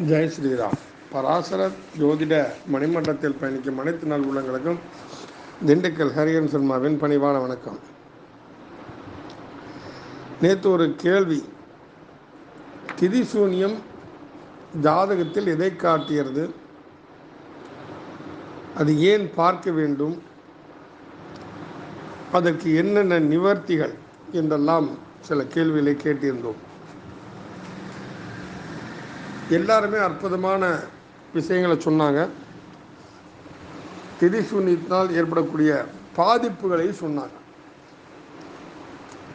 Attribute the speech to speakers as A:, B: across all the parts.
A: ஜெய் ஸ்ரீராம். பராசர ஜோதிட மணிமண்டலத்தில் பயணிக்கும் அனைத்து நாள் உள்ளங்களுக்கும் திண்டுக்கல் ஹரியன் சர்மாவின் பணிவான வணக்கம். நேற்று ஒரு கேள்வி. திதிசூன்யம் ஜாதகத்தில் எதை காட்டியது? அது ஏன் பார்க்க வேண்டும்? அதற்கு என்னென்ன நிவர்த்திகள்? என்றெல்லாம் சில கேள்விகளை கேட்டிருந்தோம். எல்லாருமே அற்புதமான விஷயங்களை சொன்னாங்க. திரிசூன்யத்தினால் ஏற்படக்கூடிய பாதிப்புகளை சொன்னாங்க.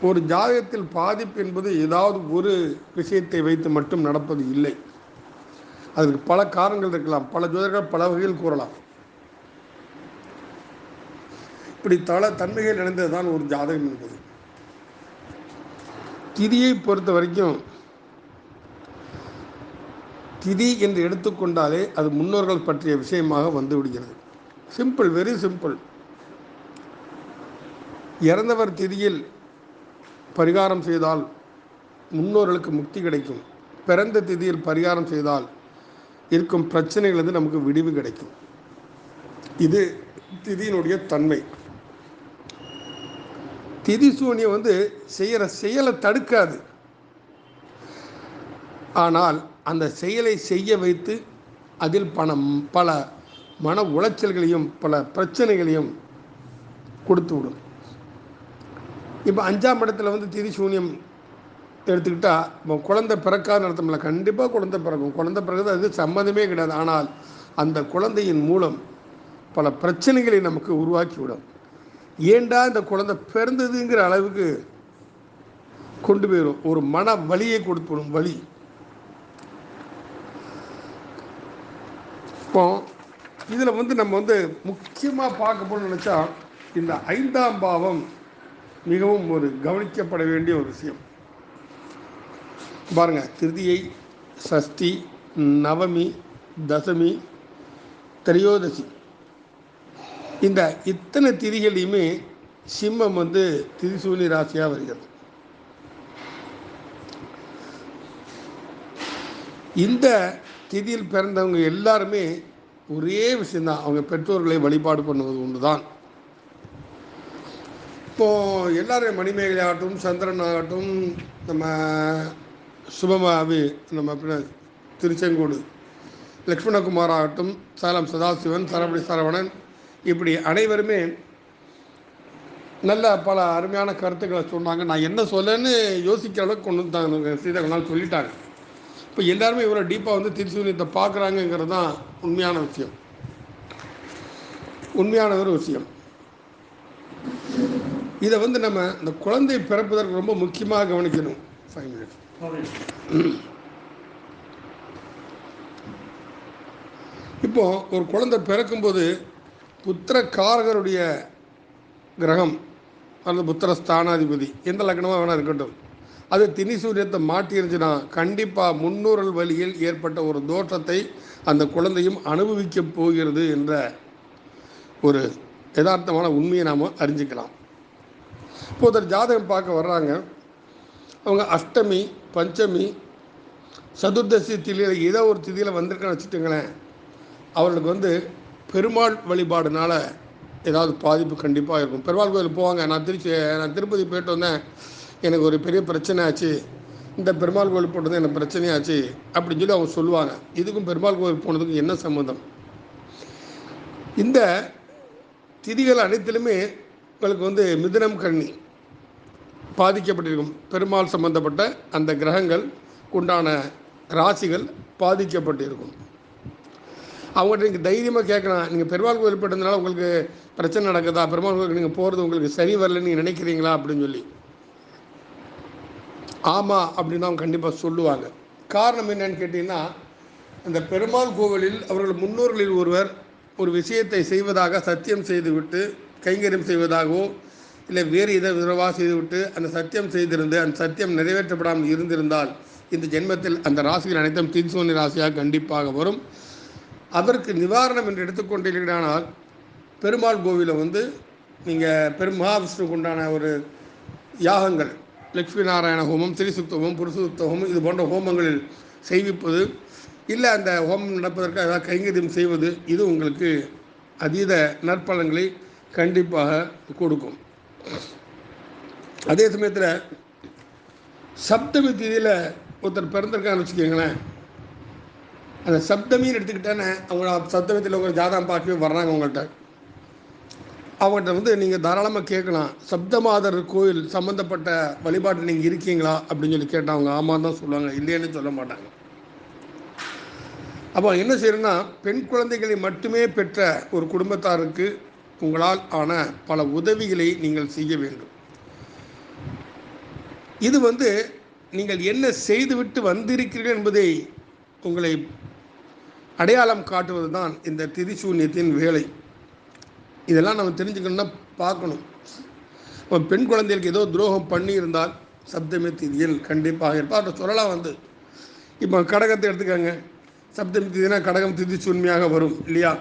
A: ஒரு ஜாதகத்தில் பாதிப்பு என்பது ஏதாவது ஒரு விஷயத்தை வைத்து மட்டும் நடப்பது இல்லை. அதற்கு பல காரணங்கள் இருக்கலாம். பல ஜோதிடர்கள் பல வகையில் கூறலாம். இப்படி பல தன்மைகள் நிறைந்தது தான் ஒரு ஜாதகம் என்பது. திதியை பொறுத்த வரைக்கும் திதி என்று எடுத்துக்கொண்டாலே அது முன்னோர்கள் பற்றிய விஷயமாக வந்து விடுகிறது சிம்பிள் வெரி சிம்பிள் இறந்தவர் திதியில் பரிகாரம் செய்தால் முன்னோர்களுக்கு முக்தி கிடைக்கும். பிறந்த திதியில் பரிகாரம் செய்தால் இருக்கும் பிரச்சனைகள் நமக்கு விடிவு கிடைக்கும். இது திதியினுடைய தன்மை. திதி சூனியம் வந்து செய்கிற செயலை தடுக்காது. ஆனால் அந்த செயலை செய்ய வைத்து அதில் பணம் பல மன உளைச்சல்களையும் பல பிரச்சனைகளையும் கொடுத்து விடும். இப்போ அஞ்சாம் இடத்துல வந்து திதி சூன்யம் எடுத்துக்கிட்டால் இப்போ குழந்தை பிறக்காத நடத்தமில்ல கண்டிப்பாக குழந்தை பிறக்கும். குழந்தை பிறகு அது சம்மந்தமே கிடையாது. ஆனால் அந்த குழந்தையின் மூலம் பல பிரச்சனைகளை நமக்கு உருவாக்கி விடும் ஏண்டா இந்த குழந்தை பிறந்ததுங்கிற அளவுக்கு கொண்டு போயிடும் ஒரு மன வலியை கொடுத்துவிடும் வலி. இப்போ இதில் வந்து நம்ம வந்து முக்கியமாக பார்க்க போகணும்னு நினச்சா இந்த ஐந்தாம் பாவம் மிகவும் ஒரு கவனிக்கப்பட வேண்டிய ஒரு விஷயம். பாருங்கள் திருதியை சஷ்டி நவமி தசமி திரையோதசி. இந்த இத்தனை திதிகளையுமே சிம்மம் வந்து திரிசூனி ராசியாக வருகிறது. இந்த திதியில் பிறந்தவங்க எல்லாருமே ஒரே விஷயந்தான் அவங்க பெற்றோர்களை வழிபாடு பண்ணுவது ஒன்று தான் இப்போது எல்லாரும் மணிமேகலை ஆகட்டும் சந்திரன் ஆகட்டும் நம்ம சுபமாவி நம்ம திருச்செங்கோடு லக்ஷ்மணகுமார் ஆகட்டும் சேலம் சதாசிவன் சரபடி சரவணன் இப்படி அனைவருமே நல்ல பல அருமையான கருத்துக்களை சொன்னாங்க. நான் என்ன சொல்லன்னு யோசிக்கிற அளவுக்கு கொண்டு வந்தாங்க. சீதகனால் சொல்லிட்டாங்க. இப்போ எல்லாருமே இவ்வளோ டீப்பாக வந்து திருச்சூரியத்தை பார்க்குறாங்கங்கிறது தான் உண்மையான விஷயம். உண்மையான ஒரு விஷயம். இதை வந்து நம்ம இந்த குழந்தை பிறப்பதற்கு ரொம்ப முக்கியமாக கவனிக்கணும். ஃபைவ் மினிட்ஸ் இப்போ ஒரு குழந்தை பிறக்கும்போது புத்திரக்காரகருடைய கிரகம் அல்லது புத்திர ஸ்தானாதிபதி எந்த லக்னமாக வேணால் இருக்கட்டும். அது தினிசூரியத்தை மாட்டிருந்துச்சுன்னா கண்டிப்பாக முன்னூறல் வழியில் ஏற்பட்ட ஒரு தோற்றத்தை அந்த குழந்தையும் அனுபவிக்க போகிறது என்ற ஒரு யதார்த்தமான உண்மையை நாம் அறிஞ்சிக்கலாம். இப்போ ஒருத்தர் ஜாதகம் பார்க்க வர்றாங்க. அவங்க அஷ்டமி பஞ்சமி சதுர்தசி திதியில் ஏதோ ஒரு திதியில் வந்திருக்கேன்னு வச்சுட்டுங்களேன் அவர்களுக்கு வந்து பெருமாள் வழிபாடுனால ஏதாவது பாதிப்பு கண்டிப்பாக இருக்கும். பெருமாள் கோயில் போவாங்க. நான் திருச்சி நான் திருப்பதி போயிட்டு வந்தேன். எனக்கு ஒரு பெரிய பிரச்சனை ஆச்சு. இந்த பெருமாள் கோயில் போட்டது எனக்கு பிரச்சனையாச்சு அப்படின்னு சொல்லி அவங்க சொல்லுவாங்க. இதுக்கும் பெருமாள் கோயில் போனதுக்கும் என்ன சம்மந்தம் இந்த திதிகள் அனைத்திலுமே உங்களுக்கு வந்து மிதுனம் கண்ணி பாதிக்கப்பட்டிருக்கும். பெருமாள் சம்பந்தப்பட்ட அந்த கிரகங்கள் உண்டான ராசிகள் பாதிக்கப்பட்டிருக்கும். அவங்கள்ட்ட நீங்கள் தைரியமாக கேட்கலாம். நீங்கள் பெருமாள் கோயில் போட்டதுனால உங்களுக்கு பிரச்சனை நடக்குதா? பெருமாள் கோயிலுக்கு நீங்கள் போகிறது உங்களுக்கு சரி வரலன்னு நீங்கள் நினைக்கிறீங்களா? அப்படின்னு சொல்லி. ஆமாம் அப்படின்னு அவங்க கண்டிப்பாக சொல்லுவாங்க. காரணம் என்னன்னு கேட்டிங்கன்னா அந்த பெருமாள் கோவிலில் அவர்கள் முன்னோர்களில் ஒருவர் ஒரு விஷயத்தை செய்வதாக சத்தியம் செய்துவிட்டு கைங்கரியம் செய்வதாகவோ இல்லை வேறு இதை விதவாக செய்துவிட்டு அந்த சத்தியம் செய்திருந்து அந்த சத்தியம் நிறைவேற்றப்படாமல் இருந்திருந்தால் இந்த ஜென்மத்தில் அந்த ராசிகள் அனைத்தும் தீன்சோனி ராசியாக கண்டிப்பாக வரும். அதற்கு நிவாரணம் என்று எடுத்துக்கொண்டீர்களானால் பெருமாள் கோவிலை வந்து நீங்கள் பெரும் மகாவிஷ்ணுக்கு உண்டான ஒரு யாகங்கள் லக்ஷ்மி நாராயண ஹோமம் திரிசுத்த ஹோமம் புருஷசுத்த ஹோமம் இது போன்ற ஹோமங்களில் செய்விப்பது. இல்லை அந்த ஹோமம் நடப்பதற்கு ஏதாவது கைங்கரியம் செய்வது இது உங்களுக்கு அதீத நற்பலன்களை கண்டிப்பாக கொடுக்கும். அதே சமயத்தில் சப்தமி தேதியில் ஒருத்தர் பிறந்திருக்கான்னு வச்சுக்கோங்களேன். அந்த சப்தமின்னு எடுத்துக்கிட்டானே அவங்க சப்தமத்தில் உங்கள் ஜாதகம் பார்க்கவே வர்றாங்க உங்கள்கிட்ட அவங்கள்ட்ட வந்து நீங்கள் தாராளமாக கேட்கலாம். சப்தமாதர் கோயில் சம்மந்தப்பட்ட வழிபாட்டு நீங்கள் இருக்கீங்களா? அப்படின்னு சொல்லி கேட்டால் அவங்க ஆமாம் தான் சொல்லுவாங்க. இல்லைன்னு சொல்ல மாட்டாங்க. அப்போ என்ன செய்யணும்னா பெண் குழந்தைகளை மட்டுமே பெற்ற ஒரு குடும்பத்தாருக்கு உங்களால் ஆன பல உதவிகளை நீங்கள் செய்ய வேண்டும். இது வந்து நீங்கள் என்ன செய்துவிட்டு வந்திருக்கிறீர்கள் என்பதை உங்களை அடையாளம் காட்டுவது தான் இந்த திரிசூன்யத்தின் வேலை. இதெல்லாம் நம்ம தெரிஞ்சுக்கணும்னா பார்க்கணும். இப்போ பெண் குழந்தைகளுக்கு ஏதோ துரோகம் பண்ணியிருந்தால் சப்தமே திதியில் கண்டிப்பாக இருப்பார். அதை சொல்லலாம் வந்து. இப்போ கடகத்தை எடுத்துக்கோங்க. சப்தமி திதினா கடகம் திதி சூன்மையாக வரும் இல்லையா?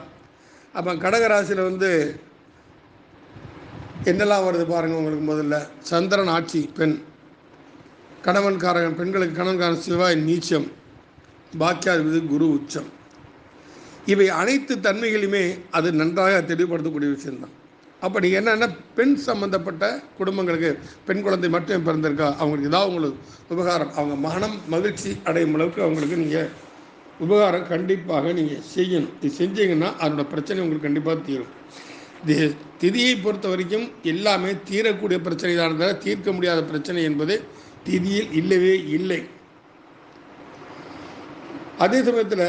A: அப்போ கடக ராசியில் வந்து என்னெல்லாம் வருது பாருங்கள் உங்களுக்கு முதல்ல. சந்திரன் ஆட்சி பெண். கணவன்காரன் பெண்களுக்கு கணவன்காரன் சிவாய் நீச்சம். பாக்கியாதிபதி குரு உச்சம். இவை அனைத்து தன்மைகளையுமே அது நன்றாக தெளிவுபடுத்தக்கூடிய விஷயம்தான். அப்போ நீங்கள் என்னென்னா பெண் சம்மந்தப்பட்ட குடும்பங்களுக்கு பெண் குழந்தை மட்டும் பிறந்திருக்கா? அவங்களுக்கு ஏதாவது உங்களுக்கு உபகாரம் அவங்க மனம் மகிழ்ச்சி அடையும் அளவுக்கு அவங்களுக்கு நீங்கள் உபகாரம் கண்டிப்பாக நீங்கள் செய்யணும். இது செஞ்சீங்கன்னா அதனோட பிரச்சனை உங்களுக்கு கண்டிப்பாக தீரும். இது திதியை பொறுத்த வரைக்கும் எல்லாமே தீரக்கூடிய பிரச்சனை தான் இருந்தால் தீர்க்க முடியாத பிரச்சனை என்பது திதியில் இல்லவே இல்லை. அதே சமயத்தில்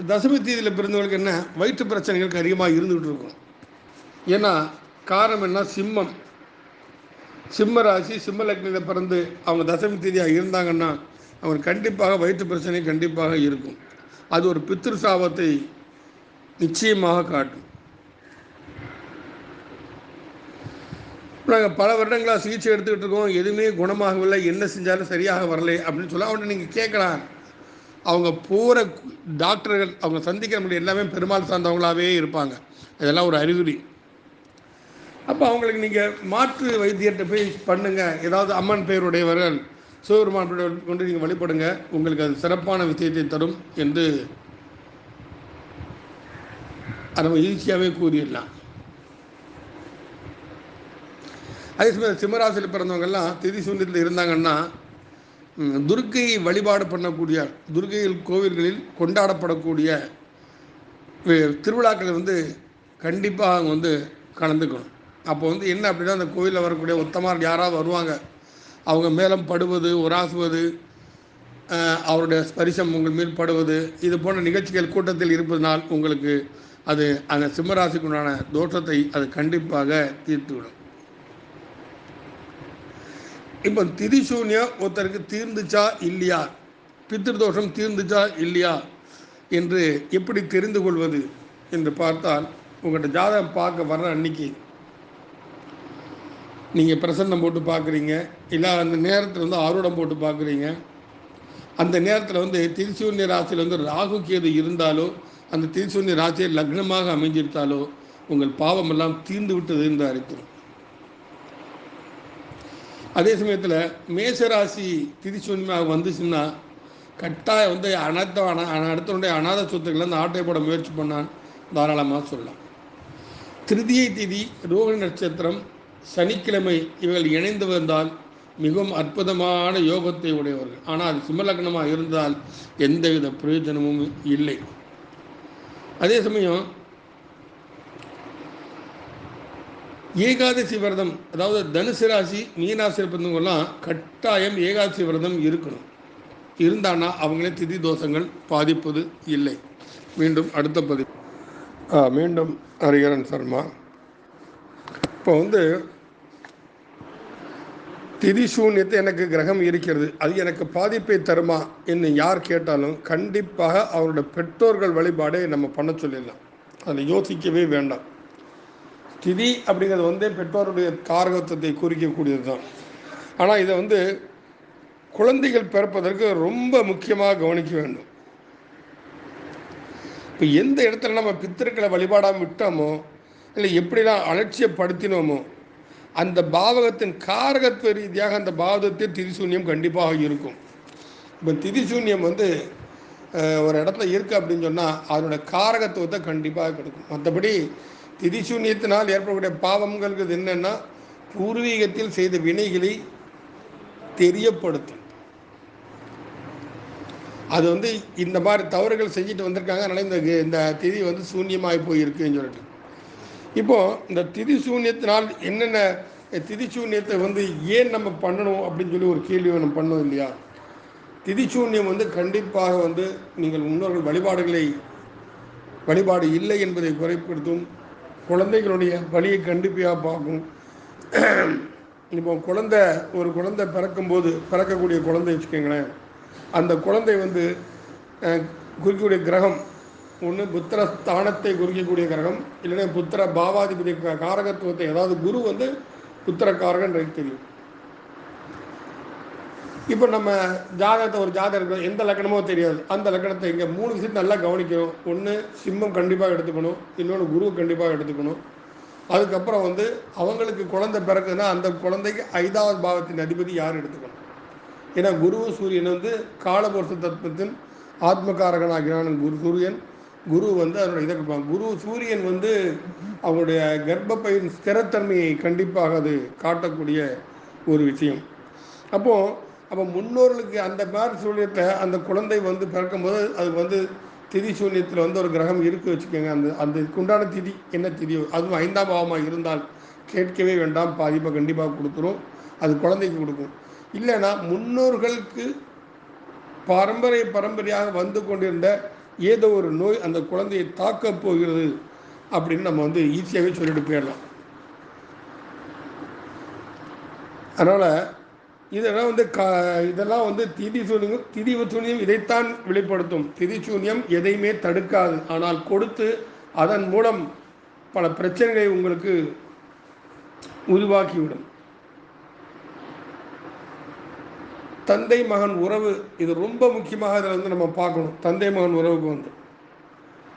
A: தசமி தேதியில் பிறந்தவங்களுக்கு என்ன? வயிற்று பிரச்சனைகளுக்கு அதிகமாக இருந்துகிட்டு இருக்கும். ஏன்னா காரணம் என்ன? சிம்மம். சிம்ம ராசி சிம்ம லக்னியில் பிறந்து அவங்க தசமி தேதியாக இருந்தாங்கன்னா அவங்க கண்டிப்பாக வயிற்று பிரச்சனை கண்டிப்பாக இருக்கும். அது ஒரு பித்திரு சாபத்தை நிச்சயமாக காட்டும். நாங்கள் பல வருடங்களாக சிகிச்சை எடுத்துக்கிட்டு இருக்கோம். எதுவுமே குணமாகவில்லை. என்ன செஞ்சாலும் சரியாக வரலை அப்படின்னு சொல்ல அவன்கிட்ட நீங்கள் கேட்கலாம். அவங்க போகிற டாக்டர்கள் அவங்க சந்திக்கிற முடியும் எல்லாமே பெருமாள் சார்ந்தவங்களாகவே இருப்பாங்க. இதெல்லாம் ஒரு அறிகுறி. அப்போ அவங்களுக்கு நீங்கள் மாற்று வைத்தியர்கிட்ட போய் பண்ணுங்கள் ஏதாவது அம்மன் பெயருடையவர்கள் சிவபெருமான் கொண்டு நீங்கள் வழிபடுங்க. உங்களுக்கு அது சிறப்பான விஷயத்தை தரும் என்று அதை நம்ம ஈஸியாகவே கூறிடலாம். அதே சமயம் சிம்மராசியில் பிறந்தவங்கெல்லாம் திதி சூன்யத்தில் இருந்தாங்கன்னா துர்க்கையை வழிபாடு பண்ணக்கூடிய துர்க்கையில் கோவில்களில் கொண்டாடப்படக்கூடிய திருவிழாக்கள் வந்து கண்டிப்பாக அவங்க வந்து கலந்துக்கணும். அப்போ வந்து என்ன அப்படின்னா அந்த கோயிலில் வரக்கூடிய உத்தமார் யாராவது வருவாங்க. அவங்க மேலும் படுவது உராசுவது அவருடைய ஸ்பரிசம் உங்கள் மேல் படுவது இது போன்ற நிகழ்ச்சிகள் கூட்டத்தில் இருப்பதனால் உங்களுக்கு அது அந்த சிம்மராசிக்குண்டான தோஷத்தை அது கண்டிப்பாக தீர்த்துவிடும். இப்போ திரிசூன்யம் ஒருத்தருக்கு தீர்ந்துச்சா இல்லையா? பித்திருதோஷம் தீர்ந்துச்சா இல்லையா? என்று எப்படி தெரிந்து கொள்வது என்று பார்த்தால் உங்கள்கிட்ட ஜாதகம் பார்க்க வர்ற அன்னைக்கு நீங்கள் பிரசன்னம் போட்டு பார்க்குறீங்க இல்லை அந்த நேரத்தில் வந்து ஆரூடம் போட்டு பார்க்குறீங்க. அந்த நேரத்தில் வந்து திரிசூன்ய ராசியில் வந்து ராகு கேது இருந்தாலோ அந்த திரிசூன்ய ராசியை லக்னமாக அமைஞ்சிருந்தாலோ உங்கள் பாவமெல்லாம் தீர்ந்து விட்டது என்று அர்த்தம். அதே சமயத்தில் மேசராசி திரிசூன்யமாக வந்துச்சுன்னா கட்டாயம் வந்து அனர்த்த அன அடுத்தவனுடைய அநாத சொத்துக்களை அந்த ஆட்டை போட முயற்சி பண்ணான் தாராளமாக சொல்லலாம். திருதியை திதி ரோகிணி நட்சத்திரம் சனிக்கிழமை இவர்கள் இணைந்து வந்தால் மிகவும் அற்புதமான யோகத்தை உடையவர்கள். ஆனால் அது சிம்மலக்னமாக இருந்தால் எந்தவித பிரயோஜனமும் இல்லை. அதே சமயம் ஏகாதசி விரதம் அதாவது தனுசு ராசி மீனாசி இருப்பவங்கெல்லாம் கட்டாயம் ஏகாதசி விரதம் இருக்கணும். இருந்தான்னா அவங்களே திதி தோஷங்கள் பாதிப்பது இல்லை. மீண்டும் அடுத்த பதிவு. ஆ, மீண்டும் ஹரிகரன் சர்மா. இப்போ வந்து திதி சூன்யத்தை எனக்கு கிரகம் இருக்கிறது அது எனக்கு பாதிப்பை தருமா என்று யார் கேட்டாலும் கண்டிப்பாக அவரோட பெற்றோர்கள் வழிபாடை நம்ம பண்ண சொல்லிடலாம். அதில் யோசிக்கவே வேண்டாம். திதி அப்படிங்கிறது வந்து பெற்றோருடைய காரகத்துவத்தை குறிக்கக்கூடியது தான் ஆனால் இதை வந்து குழந்தைகள் பிறப்பதற்கு ரொம்ப முக்கியமாக கவனிக்க வேண்டும். இப்போ எந்த இடத்துல நம்ம பித்திருக்களை வழிபாடாமல் விட்டோமோ இல்லை எப்படிலாம் அலட்சியப்படுத்தினோமோ அந்த பாவகத்தின் காரகத்துவ ரீதியாக அந்த பாவகத்தில் திரிசூன்யம் கண்டிப்பாக இருக்கும். இப்போ திதிசூன்யம் வந்து ஒரு இடத்துல இருக்குது அப்படின்னு சொன்னால் அதனுடைய காரகத்துவத்தை கண்டிப்பாக கிடைக்கும். மற்றபடி திதிசூன்யத்தினால் ஏற்படக்கூடிய பாவங்களுக்கு என்னென்னா பூர்வீகத்தில் செய்த வினைகளை தெரியப்படுத்தும். அது வந்து இந்த மாதிரி தவறுகள் செஞ்சுட்டு வந்திருக்காங்க. அதனால் இந்த இந்த திதி வந்து சூன்யமாகி போயிருக்குன்னு சொல்லிட்டு. இப்போ இந்த திதி சூன்யத்தினால் என்னென்ன திதி சூன்யத்தை வந்து ஏன் நம்ம பண்ணணும் அப்படின்னு சொல்லி ஒரு கேள்வி நம்ம பண்ணோம் இல்லையா? திதி சூன்யம் வந்து கண்டிப்பாக வந்து நீங்கள் முன்னோர்கள் வழிபாடுகளை வழிபாடு இல்லை என்பதை குறைப்படுத்தும். குழந்தைகளுடைய வழியை கண்டிப்பாக பார்க்கும் இப்போ குழந்தை ஒரு குழந்தை பிறக்கும்போது பிறக்கக்கூடிய குழந்தை வச்சுக்கோங்களேன். அந்த குழந்தை வந்து குறிக்கக்கூடிய கிரகம் ஒன்று புத்திர ஸ்தானத்தை குறிக்கக்கூடிய கிரகம் இல்லைன்னா புத்திர பாவாதிபதி காரகத்துவத்தை அதாவது குரு வந்து புத்திர காரகன் தெரியும். இப்போ நம்ம ஜாதகத்தை ஒரு ஜாதகம் எந்த லக்கணமோ தெரியாது. அந்த லக்கணத்தை இங்கே மூணு விஷயத்தை நல்லா கவனிக்கணும். ஒன்று சிம்மம் கண்டிப்பாக எடுத்துக்கணும். இன்னொன்று குரு கண்டிப்பாக எடுத்துக்கணும். அதுக்கப்புறம் வந்து அவங்களுக்கு குழந்தை பிறக்குதுன்னா அந்த குழந்தைக்கு ஐந்தாவது பாவத்தின் அதிபதி யார் எடுத்துக்கணும்? ஏன்னா குருவும் சூரியன் வந்து காலபுருஷ தத்துவத்தின் ஆத்மகாரகனாகிறான் குரு சூரியன். குரு வந்து அதனுடைய இதை கொடுப்பாங்க. குரு சூரியன் வந்து அவங்களுடைய கர்ப்பப்பையின் ஸ்திரத்தன்மையை கண்டிப்பாக அது காட்டக்கூடிய ஒரு விஷயம். அப்போது அப்போ முன்னோர்களுக்கு அந்த மாதிரி சூழ்நிலத்தை அந்த குழந்தை வந்து பிறக்கும்போது அது வந்து திதி சூன்யத்தில் வந்து ஒரு கிரகம் இருக்கு வச்சுக்கோங்க. அந்த அந்த இதுக்குண்டான திதி என்ன திதி? அதுவும் ஐந்தாம் பாவமாக இருந்தால் கேட்கவே வேண்டாம். பாதிப்பாக கண்டிப்பாக கொடுத்துரும். அது குழந்தைக்கு கொடுக்கும். இல்லைன்னா முன்னோர்களுக்கு பரம்பரை பரம்பரையாக வந்து கொண்டிருந்த ஏதோ ஒரு நோய் அந்த குழந்தையை தாக்கப் போகிறது அப்படின்னு நம்ம வந்து ஈஸியாகவே சொல்லிட்டு போயிடலாம். அதனால் இதெல்லாம் வந்து க இதெல்லாம் வந்து திதி சூன்யம் திதி சூன்யம் இதைத்தான் வெளிப்படுத்தும். திதி சூன்யம் எதையுமே தடுக்காது. ஆனால் கொடுத்து அதன் மூலம் பல பிரச்சனைகளை உங்களுக்கு உருவாக்கிவிடும். தந்தை மகன் உறவு இது ரொம்ப முக்கியமாக இதில் வந்து நம்ம பார்க்கணும். தந்தை மகன் உறவுக்கு வந்து.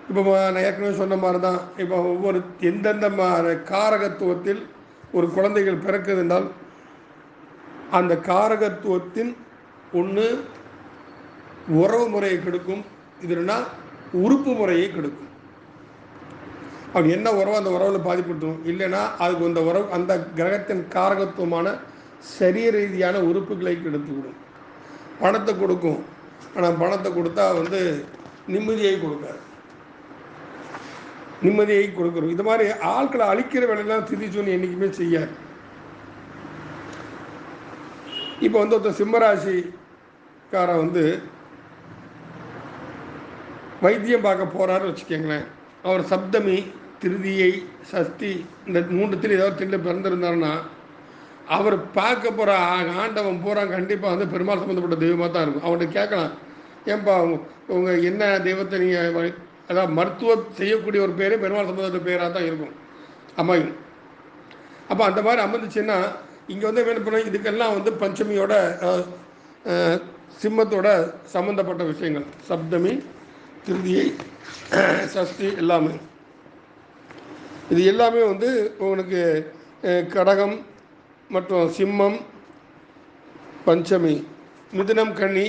A: இப்போ நான் ஏற்கனவே சொன்ன மாதிரி தான் இப்போ ஒவ்வொரு எந்தெந்த மா- காரகத்துவத்தில் ஒரு குழந்தைகள் பிறக்குது என்றால் அந்த காரகத்துவத்தின் ஒன்று உறவு முறையை கெடுக்கும் இதுனா உறுப்பு முறையை கெடுக்கும். அப்படி என்ன உறவு அந்த உறவில் பாதிப்படுத்தும்? இல்லைன்னா அதுக்கு அந்த உறவு அந்த கிரகத்தின் காரகத்துவமான சரீர ரீதியான உறுப்புகளை கெடுத்துவிடும் பணத்தை கொடுக்கும். ஆனால் பணத்தை கொடுத்தா வந்து நிம்மதியை கொடுக்காது. நிம்மதியை கொடுக்குறோம் இது மாதிரி ஆட்களை அழிக்கிற வேலையெல்லாம் திதிச்சொன்னி என்றைக்குமே செய்யாது. இப்போ வந்து ஒருத்தர் சிம்மராசிக்காரன் வந்து வைத்தியம் பார்க்க போகிறாருன்னு வச்சுக்கோங்களேன். அவர் சப்தமி திருதியை சஷ்டி இந்த மூன்றுத்தில் ஏதாவது திண்டில் பிறந்திருந்தாருன்னா அவர் பார்க்க போகிற ஆண்டவன் பூரா கண்டிப்பாக வந்து பெருமாள் சம்மந்தப்பட்ட தெய்வமாக தான் இருக்கும். அவன்கிட்ட கேட்கலாம். ஏன்பா உங்க உங்கள் என்ன தெய்வத்தை நீங்கள் அதாவது மருத்துவம் செய்யக்கூடிய ஒரு பேரே பெருமாள் சம்மந்தப்பட்ட பேராக தான் இருக்கும். அமையும் அப்போ அந்த மாதிரி அமைந்துச்சுன்னா இங்கே வந்து என்ன பண்ண இதுக்கெல்லாம் வந்து பஞ்சமியோட சிம்மத்தோட சம்மந்தப்பட்ட விஷயங்கள். சப்தமி திருதியை சஷ்டி எல்லாமே. இது எல்லாமே வந்து உனக்கு கடகம் மற்றும் சிம்மம் பஞ்சமி மிதுனம் கன்னி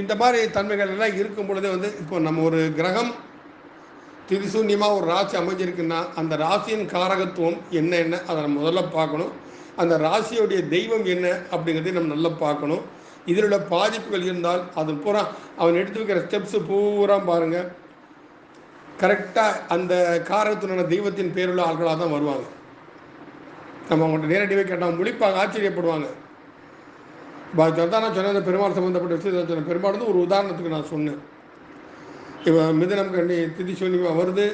A: இந்த மாதிரி தன்மைகள் எல்லாம் இருக்கும் பொழுதே வந்து இப்போ நம்ம ஒரு கிரகம் திரிசூன்யமாக ஒரு ராசி அமைஞ்சிருக்குன்னா அந்த ராசியின் காரகத்துவம் என்ன என்ன அதை நம்ம முதல்ல பார்க்கணும். அந்த ராசியோடைய தெய்வம் என்ன அப்படிங்கிறதை நம்ம நல்லா பார்க்கணும். இதில் உள்ள பாதிப்புகள் இருந்தால் அது பூரா அவன் எடுத்து வைக்கிற ஸ்டெப்ஸு பூரா பாருங்கள் கரெக்டாக அந்த காரகத்தினோட தெய்வத்தின் பேருள்ள ஆட்களாக தான் வருவாங்க. நம்ம அவங்கள்ட்ட நேரடியாக கேட்டால் முழிப்பாங்க ஆச்சரியப்படுவாங்க. இப்போ தான் நான் சொன்ன பெருமாள் சம்மந்தப்பட்ட விஷயத்தை சொன்னேன். பெருமாள் வந்து ஒரு உதாரணத்துக்கு நான் சொன்னேன். இப்போ மிதனம் கண்ணி திதி சூன்யமா வருது.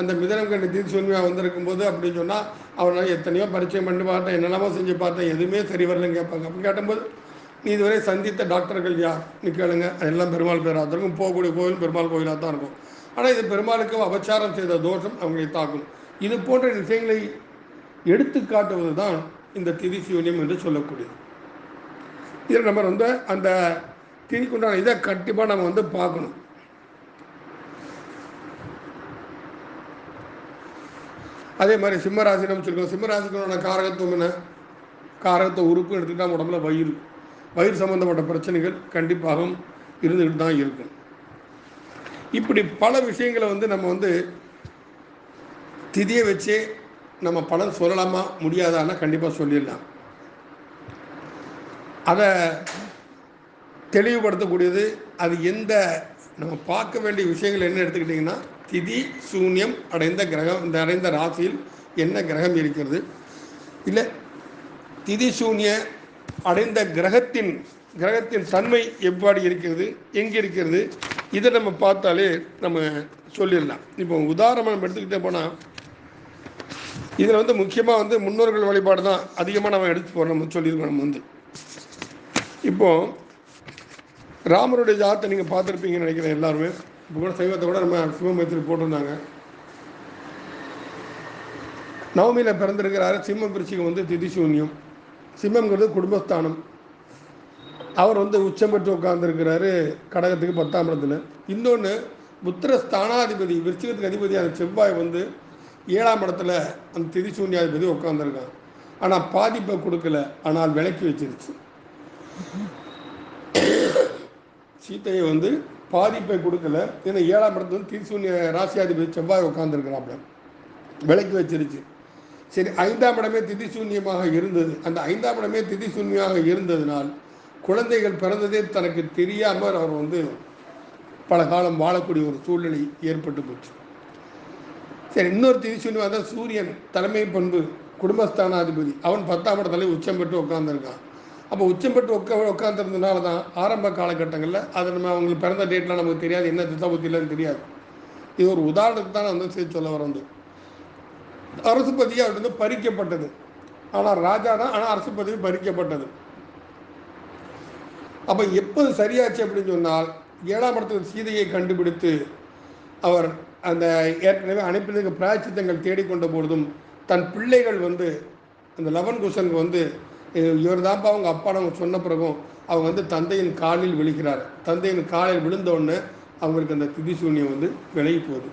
A: அந்த மிதனம் கண்டு திதி சூன்யமா வந்திருக்கும் போது அப்படின்னு சொன்னால் அவனை எத்தனையோ பரிச்சயம் பண்ணி பார்த்தேன் என்னெல்லாமோ செஞ்சு பார்த்தேன் எதுவுமே சரி வரலன்னு கேட்பாங்க. அப்படி கேட்டும்போது நீ இதுவரை சந்தித்த டாக்டர்கள் யார்? நீ கேளுங்க. அதெல்லாம் பெருமாள் பேராக தான் இருக்கும் போகக்கூடிய கோவில் பெருமாள் கோயிலாக தான் இருக்கும். ஆனால் இது பெருமாளுக்கு அபச்சாரம் செய்த தோஷம் அவங்களை தாக்கும். இது போன்ற விஷயங்களை எடுத்து காட்டுவது தான் இந்த திதி சூன்யம் என்று சொல்லக்கூடியது. இதில் நம்ம வந்து அந்த திதிக்குண்டான இதை கண்டிப்பாக நம்ம வந்து பார்க்கணும். அதே மாதிரி சிம்மராசினம் வச்சுருக்கோம் சிம்மராசினோட காரகத்துவம் என்ன? காரகத்தை உறுப்பு எடுத்துக்கிட்டால் உடம்புல வயிறு வயிறு சம்மந்தப்பட்ட பிரச்சனைகள் கண்டிப்பாக இருந்துக்கிட்டு தான் இருக்கும். இப்படி பல விஷயங்களை வந்து நம்ம வந்து திதியை வச்சே நம்ம பலன் சொல்லலாமா? முடியாதான்னா கண்டிப்பாக சொல்லிடலாம். அதை தெளிவுபடுத்தக்கூடியது அது எந்த நம்ம பார்க்க வேண்டிய விஷயங்கள் என்ன எடுத்துக்கிட்டிங்கன்னா திதி சூன்யம் அடைந்த கிரகம் இந்த அடைந்த ராசியில் என்ன கிரகம் இருக்கிறது? இல்லை திதி சூன்ய அடைந்த கிரகத்தின் கிரகத்தின் தன்மை எவ்வாறு இருக்கிறது? எங்கே இருக்கிறது? இதை நம்ம பார்த்தாலே நம்ம சொல்லிடலாம். இப்போ உதாரணமாக நம்ம எடுத்துக்கிட்டே போனால் இதில் வந்து முக்கியமாக வந்து முன்னோர்கள் வழிபாடு தான் அதிகமாக நம்ம எடுத்து போகிறோம் நம்ம சொல்லியிருக்கோம் நம்ம வந்து. இப்போது ராமருடைய ஜாதத்தை நீங்கள் பார்த்துருப்பீங்கன்னு நினைக்கிறேன் எல்லாருமே. இப்போ கூட சைவத்தை கூட நம்ம சிவமயத்தில் போட்டிருந்தாங்க. நவமியில் பிறந்திருக்கிறாரு சிம்மம் பிரிச்சிகம் வந்து திதி சூன்யம் சிம்மங்கிறது குடும்பஸ்தானம். அவர் வந்து உச்சம் பெற்று உட்கார்ந்துருக்கிறாரு கடகத்துக்கு பத்தாம் இடத்துல. இன்னொன்று புத்திர ஸ்தானாதிபதி விருச்சிகத்துக்கு அதிபதியான செவ்வாய் வந்து ஏழாம் இடத்துல அந்த திதி சூன்யாதிபதி உட்காந்துருக்கான் ஆனால் பாதிப்பை கொடுக்கல ஆனால் விலக்கி வச்சிருச்சு. சீத்தையை வந்து பாதிப்பை கொடுக்கல. ஏன்னா ஏழாம் இடத்துல தீசூன்ய ராசியாதிபதி செவ்வாய் உட்காந்துருக்கிறாப்புல விலைக்கு வச்சிருச்சு. சரி ஐந்தாம் இடமே திதிசூன்யமாக இருந்தது. அந்த ஐந்தாம் இடமே திதிசூன்யமாக இருந்ததினால் குழந்தைகள் பிறந்ததே தனக்கு தெரியாமல் அவர் வந்து பல காலம் வாழக்கூடிய ஒரு சூழ்நிலை ஏற்பட்டு போச்சு. சரி இன்னொரு திதிசூன்யமாக தான் சூரியன் தலைமை பண்பு குடும்பஸ்தானாதிபதி. அவன் பத்தாம் இடத்துல உச்சம் பெற்று உட்காந்துருக்கான் அப்போ உச்சம் பெற்று உட்கா உட்காந்துருந்தனால தான் ஆரம்ப காலகட்டங்களில் அது நம்ம அவங்களுக்கு பிறந்த டேட்லாம் நமக்கு தெரியாது. என்ன திட்டபுத்திலன்னு தெரியாது. இது ஒரு உதாரணத்துக்கு தான் நான் வந்து சேர்த்து சொல்ல வரது வந்து அரசு பதவி அவர்கிட்ட வந்து பறிக்கப்பட்டது. ஆனால் ராஜா தான் ஆனால் அரசு பதவி பறிக்கப்பட்டது. அப்போ எப்போது சரியாச்சு அப்படின்னு சொன்னால் ஏழாம் இடத்துல சீதையை கண்டுபிடித்து அவர் அந்த ஏற்கனவே அனுப்பினதுக்கு பிராய்ச்சித்தங்கள் தேடிக்கொண்ட பொழுதும் தன் பிள்ளைகள் வந்து அந்த லவன் குஷனுக்கு வந்து இவர் தான்ப்பா அவங்க அப்பா அவங்க சொன்ன பிறகும் அவங்க வந்து தந்தையின் காலில் விழுகிறார். தந்தையின் காலில் விழுந்தவுடனே அவங்களுக்கு அந்த திதிசூன்யம் வந்து விலகி போகுது.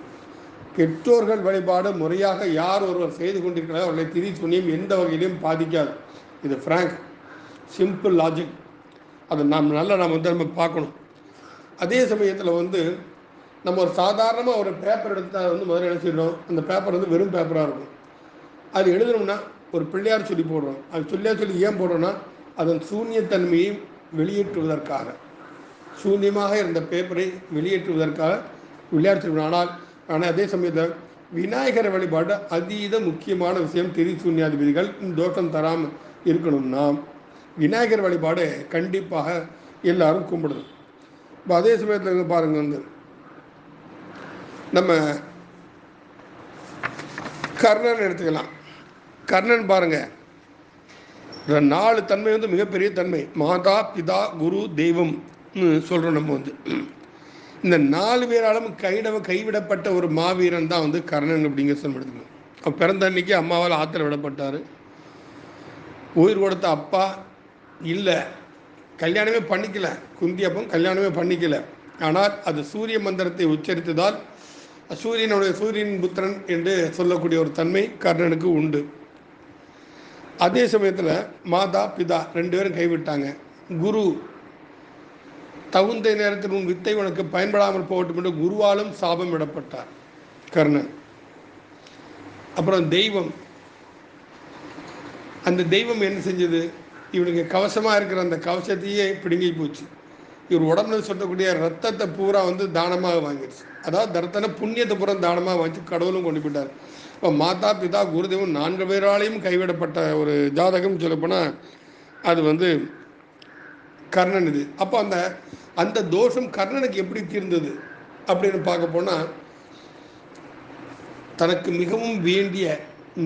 A: பெற்றோர்கள் வழிபாடு முறையாக யார் ஒருவர் செய்து கொண்டிருக்கிறாரோ அவர்களை திதிசூன்யம் எந்த வகையிலையும் பாதிக்காது. இது ஃப்ராங்க் சிம்பிள் லாஜிக் அதை நாம் நல்லா நம்ம வந்து நம்ம பார்க்கணும். அதே சமயத்தில் வந்து நம்ம ஒரு சாதாரணமாக ஒரு பேப்பர் எடுத்து அதை வந்து முதல்ல என்ன செய்யணும் அந்த பேப்பர் வந்து வெறும் பேப்பராக இருக்கும். அது எழுதணும்னா ஒரு பிள்ளையார் சொல்லி போடுறோம். அது சொல்லியார் சொல்லி ஏன் போடுறோம்னா அதன் சூன்யத்தன்மையை வெளியேற்றுவதற்காக. சூன்யமாக இருந்த பேப்பரை வெளியேற்றுவதற்காக பிள்ளையார் சொல்லி ஆனால் ஆனால் அதே சமயத்தில் விநாயகர் வழிபாடு அதீத முக்கியமான விஷயம் திரி சூன்யாதிபதிகள் தோஷம் தராமல் இருக்கணும்னா விநாயகர் வழிபாடு கண்டிப்பாக எல்லாரும் கும்பிடணும். இப்போ அதே சமயத்தில் பாருங்கள் வந்து நம்ம கர்ணன் எடுத்துக்கலாம். கர்ணன் பாருங்க. நாலு தன்மை வந்து மிகப்பெரிய தன்மை. மாதா பிதா குரு தெய்வம் சொல்கிறோம் நம்ம வந்து. இந்த நாலு பேராலும் கைடவ கைவிடப்பட்ட ஒரு மாவீரன் தான் வந்து கர்ணன் அப்படிங்கிற சொல்லப்படுது அவன் பிறந்த அன்னைக்கு அம்மாவால் ஆத்திர விடப்பட்டார். உயிர் கொடுத்த அப்பா இல்லை. கல்யாணமே பண்ணிக்கல. குந்தி அப்பம் கல்யாணமே பண்ணிக்கல. ஆனால் அது சூரிய மந்திரத்தை உச்சரித்ததால் சூரியனுடைய சூரியன் புத்திரன் என்று சொல்லக்கூடிய ஒரு தன்மை கர்ணனுக்கு உண்டு. அதே சமயத்தில் மாதா பிதா ரெண்டு பேரும் கைவிட்டாங்க. குரு தகுந்த நேரத்தில் உன் வித்தை உனக்கு பயன்படாமல் போகட்டும் என்று குருவாலும் சாபம் விடப்பட்டார் கர்ணன். அப்புறம் தெய்வம். அந்த தெய்வம் என்ன செஞ்சது? இவனுக்கு கவசமாக இருக்கிற அந்த கவசத்தையே பிடுங்கி போச்சு. இவர் உடம்புல சொல்லக்கூடிய ரத்தத்தை பூரா வந்து தானமாக வாங்கிடுச்சு. அதாவது ரத்தனை புண்ணியத்தை பூரா தானமாக வாங்கி கடவுளும் கொண்டு போயிட்டார். இப்போ மாதா பிதா குருதேவன் நான்கு பேராலையும் கைவிடப்பட்ட ஒரு ஜாதகம் சொல்லப்போனால் அது வந்து கர்ணன் இது. அப்போ அந்த அந்த தோஷம் கர்ணனுக்கு எப்படி தீர்ந்தது அப்படின்னு பார்க்க போனால் தனக்கு மிகவும் வேண்டிய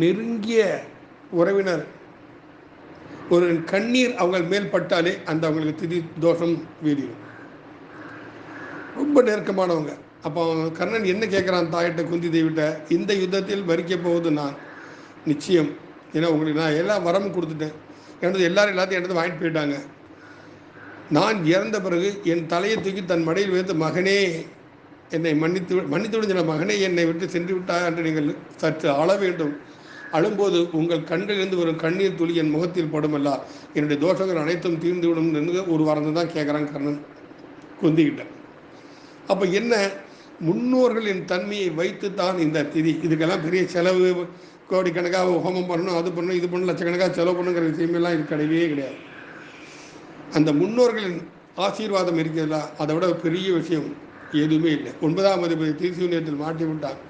A: நெருங்கிய உறவினர் ஒரு கண்ணீர் அவங்க மேல் பட்டாலே அந்த அவங்களுக்கு திதி தோஷம் வீடியும் ரொம்ப நெருக்கமானவங்க. அப்போ கர்ணன் என்ன கேட்குறான் தாயிட்ட குந்தி தேவிட்ட? இந்த யுத்தத்தில் வரிக்க போவது நான். நிச்சயம். ஏன்னா உங்களுக்கு நான் எல்லா வரமும் கொடுத்துட்டேன். எனது எல்லாரும் எல்லாத்தையும் எனது வாங்கிட்டு போயிட்டாங்க. நான் இறந்த பிறகு என் தலையை தூக்கி தன் மடையில் வைத்து மகனே என்னை மன்னித்து வி- மன்னித்து விடுஞ்ச மகனே என்னை விட்டு சென்று விட்டாய் என்று நீங்கள் சற்று அழ வேண்டும். அழும்போது உங்கள் கண்களிலிருந்து வரும் கண்ணீர் துளி என் முகத்தில் படுமல்ல. என்னுடைய தோஷங்கள் அனைத்தும் தீர்ந்துவிடும் என்று ஒரு வாரம் தான் கேட்குறான் கர்ணன். குந்திக்கிட்ட அப்போ என்ன? முன்னோர்களின் தன்மையை வைத்து தான் இந்த திதி. இதுக்கெல்லாம் பெரிய செலவு. கோடிக்கணக்காக ஹோமம் பண்ணணும் அது பண்ணணும் இது பண்ணணும் லட்சக்கணக்காக செலவு பண்ணுங்கிற விஷயமெல்லாம் இது கிடையவே கிடையாது. அந்த முன்னோர்களின் ஆசீர்வாதம் இருக்கிறதா? அதை விட பெரிய விஷயம் எதுவுமே இல்லை. ஒன்பதாம் அதிபதி தீசூன்யத்தில் மாட்டி விட்டான்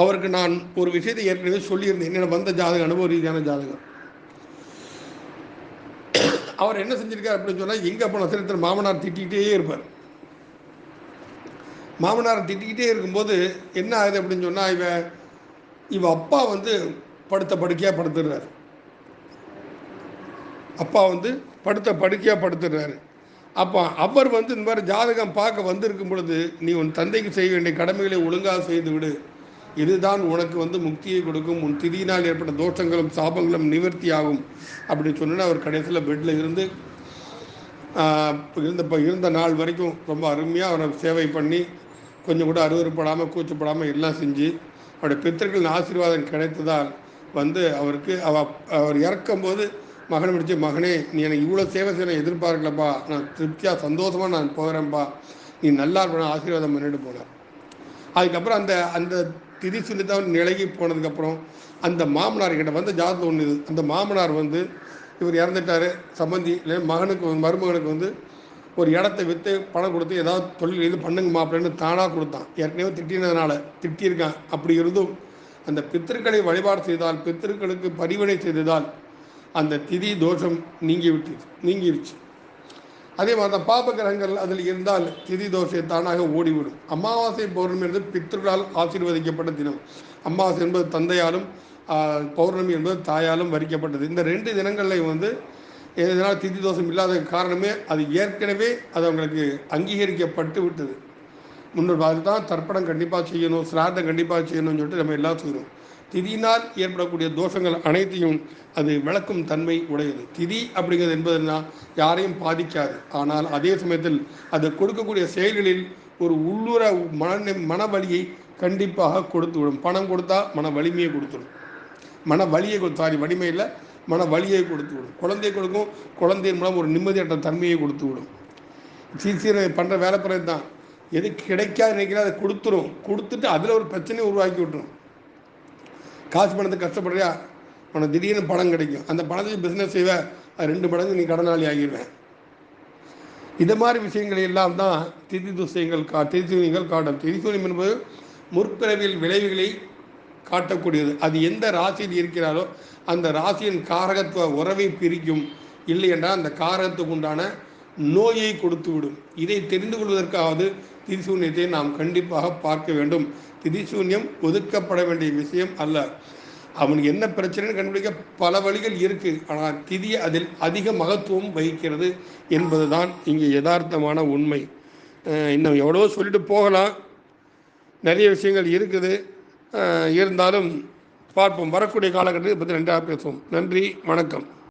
A: அவருக்கு நான் ஒரு விஷயத்தை ஏற்கனவே சொல்லியிருந்தேன். என்னென்ன வந்த ஜாதகம் அனுபவ ரீதியான ஜாதகம். அவர் என்ன செஞ்சிருக்கார் அப்படின்னு சொன்னால் எங்கே போன சரித்திரம் மாமனார் திட்டிக்கிட்டே இருப்பார். மாமனாரை திட்டிக்கிட்டே இருக்கும்போது என்ன ஆகுது அப்படின்னு சொன்னால் இவன் இவ அப்பா வந்து படுத்த படுக்கையாக படுத்துடுறாரு. அப்பா வந்து படுத்த படுக்கையாக படுத்துடுறாரு. அப்போ அவர் வந்து இந்த மாதிரி ஜாதகம் பார்க்க வந்திருக்கும் பொழுது நீ உன் தந்தைக்கு செய்ய வேண்டிய கடமைகளை ஒழுங்காக செய்து விடு. இதுதான் உனக்கு வந்து முக்தியை கொடுக்கும். உன் திதியினால் ஏற்பட்ட தோஷங்களும் சாபங்களும் நிவர்த்தி ஆகும் அப்படின்னு சொன்னா அவர் கடைசியில் பெட்டில் இருந்து இருந்த இருந்த நாள் வரைக்கும் ரொம்ப அருமையாக அவரை சேவை பண்ணி கொஞ்சம் கூட அருவறுப்படாமல் கூச்சப்படாமல் எல்லாம் செஞ்சு அவருடைய பித்தர்களின் ஆசீர்வாதம் கிடைத்ததால் வந்து அவருக்கு அவ அவர் இறக்கும்போது மகனை முடிச்சு மகனே நீ எனக்கு இவ்வளோ சேவை செய்ய எதிர்பார்க்கலப்பா. நான் திருப்தியாக சந்தோஷமாக நான் போகிறேன்ப்பா நீ நல்லா இருப்பேன் ஆசீர்வாதம் பண்ணிட்டு போனேன் அதுக்கப்புறம் அந்த அந்த திதி சுனிதம் நிலகி போனதுக்கப்புறம் அந்த மாமனார் கிட்ட வந்து ஜாதகம் ஒன்று அந்த மாமனார் வந்து இவர் இறந்துட்டாரு. சம்பந்தி இல்லை மகனுக்கு மருமகனுக்கு வந்து ஒரு இடத்த விற்று பணம் கொடுத்து ஏதாவது தொழில் இது பண்ணுங்க மாப்பிள்ளைன்னு தானாக கொடுத்தான். ஏற்கனவே திட்டினதுனால திட்டியிருக்கான். அப்படி இருந்தும் அந்த பித்திருக்களை வழிபாடு செய்தால் பித்திருக்களுக்கு பரிவினை செய்ததால் அந்த திதி தோஷம் நீங்கி விட்டு நீங்கிருச்சு. அதே மாதிரி தான் பாப கிரகங்கள் அதில் இருந்தால் திதி தோஷை தானாக ஓடிவிடும். அமாவாசை பௌர்ணமி என்பது பித்தர்களால் ஆசீர்வதிக்கப்பட்ட தினம். அமாவாசை என்பது தந்தையாலும் பௌர்ணமி என்பது தாயாலும் வரிக்கப்பட்டது. இந்த ரெண்டு தினங்களில் வந்து இதனால் திதி தோஷம் இல்லாத காரணமே அது ஏற்கனவே அது அவங்களுக்கு அங்கீகரிக்கப்பட்டு விட்டது. முன்னோர் அதுதான் தர்ப்பணம் கண்டிப்பாக செய்யணும் சிராதம் கண்டிப்பாக செய்யணும்னு சொல்லிட்டு நம்ம எல்லாம் சொல்கிறோம் திதியினால் ஏற்படக்கூடிய தோஷங்கள் அனைத்தையும் அது விளக்கும் தன்மை உடையது. திதி அப்படிங்கிறது என்பதுனா யாரையும் பாதிக்காது. ஆனால் அதே சமயத்தில் அது கொடுக்கக்கூடிய செயல்களில் ஒரு உள்ளுர மன மன வலியை கண்டிப்பாக கொடுத்து விடும். பணம் கொடுத்தா மன வலிமையை கொடுத்துடும். மன வலியை சாரி வலிமை இல்லை மன வலியை கொடுத்து விடும். குழந்தை கொடுக்கும் குழந்தையின் மூலம் ஒரு நிம்மதியற்ற தன்மையை கொடுத்து விடும். சீசீர பண்ணுற வேலை பிறகு தான். எது கிடைக்காது நினைக்கிறா அதை கொடுத்துரும். கொடுத்துட்டு அதில் ஒரு பிரச்சனையை உருவாக்கி விட்டுரும். காசு பணத்துக்கு கஷ்டப்படுறியா? உனக்கு திடீர்னு பணம் கிடைக்கும். அந்த பணத்துக்கு பிஸ்னஸ் செய்வ அது ரெண்டு மடங்கு நீ கடனாளி ஆகிடுவேன் இது மாதிரி விஷயங்கள் எல்லாம் தான் திதி துசைகள் கா திதிசூனியங்கள் காட்டும். திரிசூனியம் என்பது முற்பிறவியல் விளைவுகளை காட்டக்கூடியது. அது எந்த ராசியில் இருக்கிறாரோ அந்த ராசியின் காரகத்துவ உறவை பிரிக்கும். இல்லை என்றால் அந்த காரகத்துக்கு உண்டான நோயை கொடுத்து விடும் இதை தெரிந்து கொள்வதற்காவது திரிசூன்யத்தை நாம் கண்டிப்பாக பார்க்க வேண்டும். திரிசூன்யம் ஒதுக்கப்பட வேண்டிய விஷயம் அல்ல. அவனுக்கு என்ன பிரச்சனைன்னு கண்டுபிடிக்க பல வழிகள் இருக்கு. ஆனால் திதி அதில் அதிக மகத்துவம் வகிக்கிறது என்பதுதான் இங்கே யதார்த்தமான உண்மை. இன்னும் எவ்வளவோ சொல்லிட்டு போகலாம். நிறைய விஷயங்கள் இருக்குது. இருந்தாலும் பார்ப்போம். வரக்கூடிய காலகட்டத்தில் பற்றி ரெண்டாக பேசுவோம். நன்றி. வணக்கம்.